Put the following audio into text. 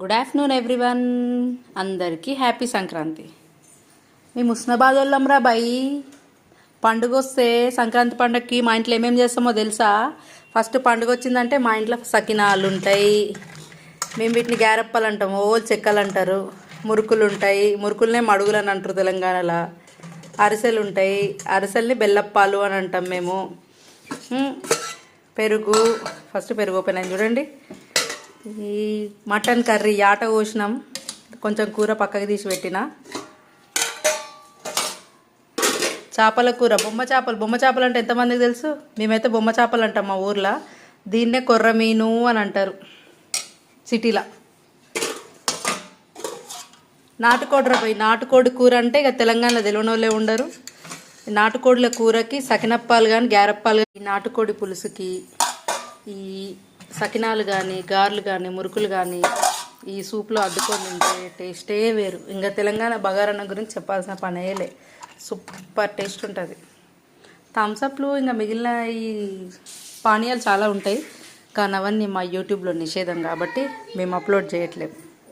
Good afternoon everyone అందరికీ happy Sankranti. మేము ఉస్నాబాద్ వాళ్ళంరా బాయి పండుగ వస్తే సంక్రాంతి పండుగకి మా ఇంట్లో ఏమేమి చేస్తామో తెలుసా? ఫస్ట్ పండుగ వచ్చిందంటే మా ఇంట్లో సకినాలు ఉంటాయి. మేము వీటిని గ్యారప్పలు అంటాము ఓల్ చెక్కలు అంటారు. మురుకులు ఉంటాయి. మురుకులనే మడుగులు అని అంటారు తెలంగాణలో. అరిసెలు ఉంటాయి. అరిసెల్ని బెల్లప్పాలు అని అంటాం మేము. పెరుగు. ఫస్ట్ పెరుగు ఓపెన్ అయింది చూడండి. ఈ మటన్ కర్రీ ఆట కోసినాం. కొంచెం కూర పక్కకి తీసి పెట్టిన. చేపల కూర బొమ్మ చేపలు. బొమ్మ చేపలు అంటే ఎంతమందికి తెలుసు? మేమైతే బొమ్మ చేపలు అంటాం మా ఊర్లో. దీన్నే కొర్ర మీను అని అంటారు సిటీలో. నాటుకోడి పోయి నాటుకోడి కూర అంటే ఇక తెలంగాణలో తెలియని వాళ్ళే ఉండరు నాటుకోడిల కూరకి సకినప్పాలు కానీ గ్యారప్పాలు కానీ నాటుకోడి పులుసుకి ఈ సకినాలు కానీ గారెలు కానీ మురుకులు కానీ ఈ సూప్లో అద్దుకొని తింటే టేస్టే వేరు. ఇంకా తెలంగాణ బగారన్న గురించి చెప్పాల్సిన పనేలే. సూపర్ టేస్ట్ ఉంటుంది. థమ్సప్లు ఇంకా మిగిలిన ఈ పానీయాలు చాలా ఉంటాయి. కానీ అవన్నీ మా యూట్యూబ్లో నిషేధం కాబట్టి మేము అప్లోడ్ చేయట్లేము